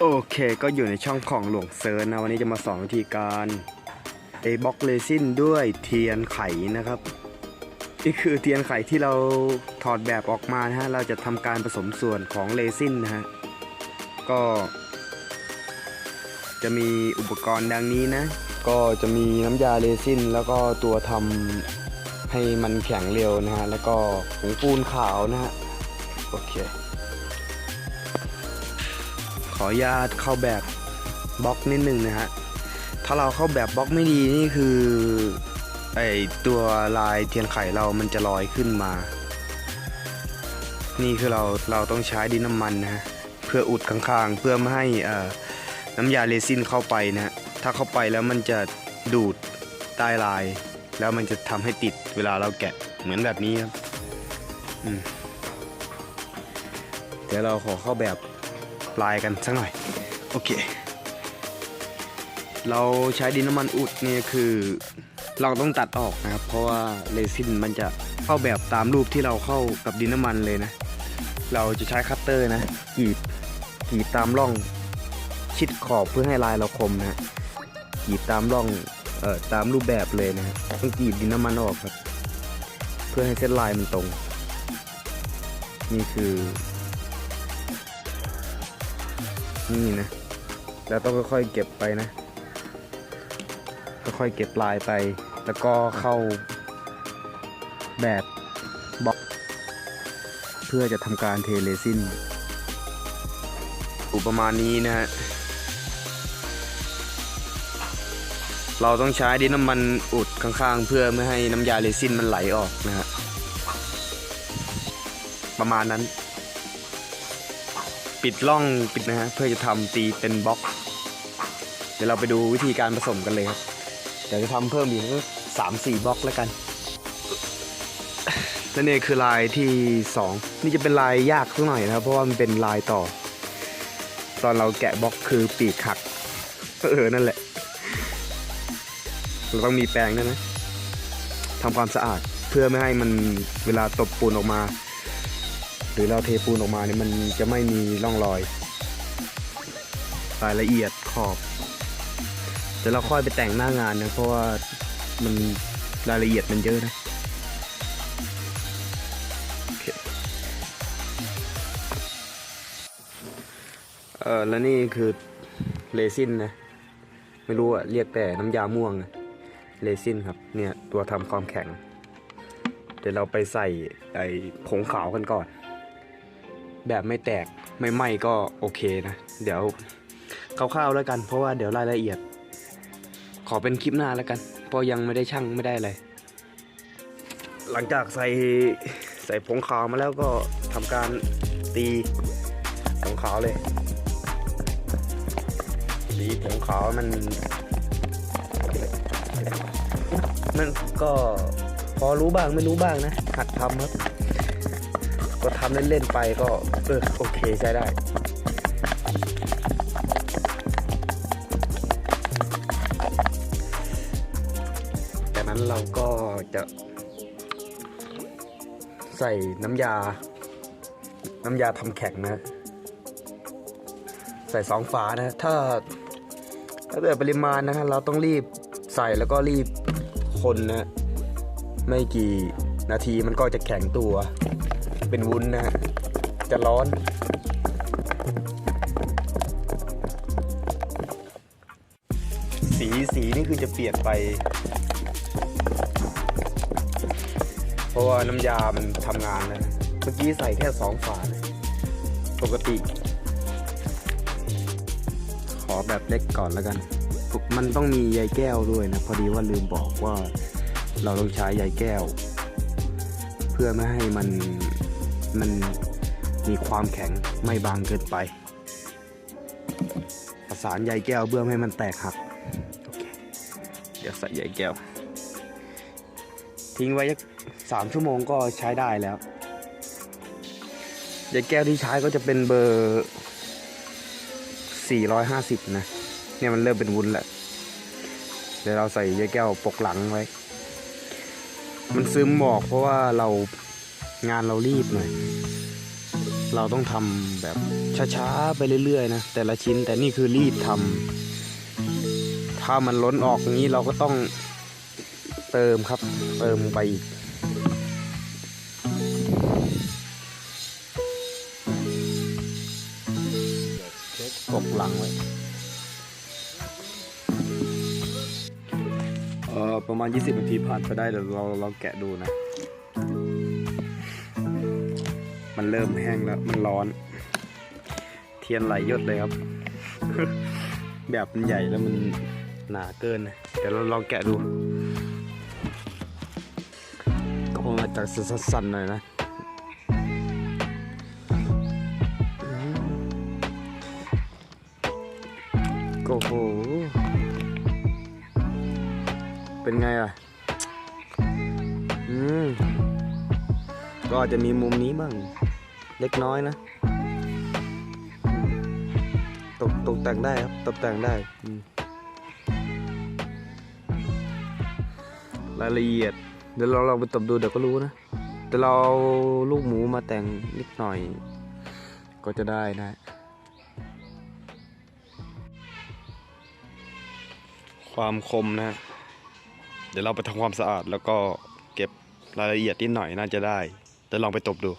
โอเคก็อยู่ในช่องของหลวงเซิร์นนะ วันนี้จะมาสอนวิธีการเอบล็อกเลซินด้วยเทียนไขนะครับ นี่คือเทียนไขที่เราถอดแบบออกมานะฮะ เราจะทำการผสมส่วนของเลซินนะฮะ ก็ จะมีอุปกรณ์ดังนี้นะ ก็จะมีน้ำยาเลซินแล้วก็ตัวทำให้มันแข็งเร็วนะฮะ แล้วก็ผงปูนขาวนะฮะ โอเค ขออนุญาตเข้าแบบบล็อกนิดนึงนะฮะ ถ้าเราเข้าแบบบล็อกไม่ดีนี่คือไอตัวลายเทียนไขเรามันจะลอยขึ้นมา นี่คือเราเราต้องใช้ดินน้ำมันนะฮะเพื่ออุดข้างๆ เพื่อไม่ให้เอ่อน้ำยาเรซินเข้าไปนะฮะถ้าเข้าไปแล้วมันจะดูดใต้ลาย แล้วมันจะทำให้ติดเวลาเราแกะเหมือนแบบนี้ครับเดี๋ยวเราขอเข้าแบบ ปลายกันสักหน่อย โอเค เราใช้ดินน้ำมันอุดเนี่ยคือเราต้องตัดออกนะครับ เพราะว่าเรซินมันจะเข้าแบบตามรูปที่เราเข้ากับดินน้ำมันเลยนะ เราจะใช้คัตเตอร์นะกรีดกรีดตามร่องชิดขอบเพื่อให้ลายเราคมนะกรีดตามร่องเอ่อตามรูปแบบเลยนะฮะต้องกรีดดินน้ำมันออกครับ เพื่อให้เส้นลายมันตรง นี่คือ นี่นะแล้วต้องค่อยๆเก็บไปนะค่อยๆเก็บลายไป แล้วก็เข้าแบบบล็อก เพื่อจะทำการเทเลซินอุปมาณนี้นะฮะเราต้องใช้ดินน้ำมันอุดข้างๆ เพื่อไม่ให้น้ำยาเรซินมันไหลออกนะฮะประมาณนั้น ปิดร่องปิดนะฮะเพื่อจะทำตีเป็นบล็อก เดี๋ยวเราไปดูวิธีการผสมกันเลยครับเดี๋ยวจะทำเพิ่มอีกสามสี่บล็อกแล้วกันและนี่คือลายที่สองนี่จะเป็นลายยากสักหน่อยนะครับ เพราะว่ามันเป็นลายต่อ ตอนเราแกะบล็อกคือปีกหักเออนั่นแหละเราต้องมีแปรงด้วยนะทำความสะอาดเพื่อไม่ให้มันเวลาตบปูนออกมา หรือเราเทปูนออกมาเนี่ยมันจะไม่มีร่องรอย รายละเอียดขอบเดี๋ยวเราค่อยไปแต่งหน้างานนะเพราะว่ามันรายละเอียดมันเยอะนะเออแล้วนี่คือเรซินนะ ไม่รู้อะเรียกแต่น้ำยาม่วงนะเรซินครับ เนี่ย ตัวทำความแข็ง เดี๋ยวเราไปใส่ไอ้ผงขาวกันก่อน แบบไม่แตกไม่ไหม้ก็โอเคนะ เดี๋ยวคร่าวๆแล้วกัน เพราะว่าเดี๋ยวรายละเอียด ขอเป็นคลิปหน้าแล้วกัน เพราะยังไม่ได้ช่างไม่ได้อะไร หลังจากใส่ใส่ผงขาวมาแล้วก็ทำการตีผงขาวเลยตีผงขาวมัน มันก็พอรู้บ้างไม่รู้บ้างนะ หัดทำครับ ก็ทำเล่น ๆ ไปก็เออโอเคใช้ได้จากนั้นเราก็จะ ใส่น้ำยา น้ำยาทำแข็งนะ ใส่สองฝานะ ถ้า ถ้าเกิดปริมาณนะฮะเราต้องรีบใส่แล้วก็รีบคนนะ ไม่กี่นาทีมันก็จะแข็งตัว เป็นวุ้นนะฮะจะร้อน สีสีนี่คือจะเปลี่ยนไป เพราะว่าน้ำยามันทำงานนะเมื่อกี้ใส่แค่สองฝานะปกติ ขอแบบเล็กก่อนแล้วกันมันต้องมีใยแก้วด้วยนะ พอดีว่าลืมบอกว่าเราต้องใช้ใยแก้ว เพื่อไม่ให้มัน มันมีความแข็งไม่บางเกินไป ประสานใยแก้วเพื่อไม่ให้มันแตกหักโอเคเดี๋ยวใส่ใยแก้ว ทิ้งไว้สักสามชั่วโมงก็ใช้ได้แล้วใยแก้วที่ใช้ก็จะเป็นเบอร์ 450 นะ เนี่ยมันเริ่มเป็นวุ้นแล้ว เดี๋ยวเราใส่ใยแก้วปกหลังไว้ มันซึมบอกเพราะว่าเรา งานเรารีบหน่อย เราต้องทำแบบช้าๆไปเรื่อยๆนะแต่ละชิ้นแต่นี่คือรีบทำถ้ามันล้นออกอย่างนี้เราก็ต้องเติมครับ เติมไปอีกกกหลังไว้เออประมาณ 20นาทีผ่านไปได้เดี๋ยวเราเราแกะดูนะ มันเริ่มแห้งแล้ว มันร้อน เทียนไหลหยดเลยครับ แบบมันใหญ่แล้วมันหนาเกินนะเดี๋ยวเราลองแกะดู ก็คงอาจจะสั่นๆหน่อยนะโอ้โห เป็นไงอะ อืม ก็อาจจะมีมุมนี้บ้าง เล็กน้อยนะ ตกตกแต่งได้ครับ ตกแต่งได้ รายละเอียด เดี๋ยวเราลองไปตบดูเดี๋ยวก็รู้นะ แต่เราเอาลูกหมูมาแต่งนิดหน่อย ก็จะได้นะความคมนะ เดี๋ยวเราไปทำความสะอาดแล้วก็เก็บรายละเอียดนิดหน่อยน่าจะได้ เดี๋ยวลองไปตบดู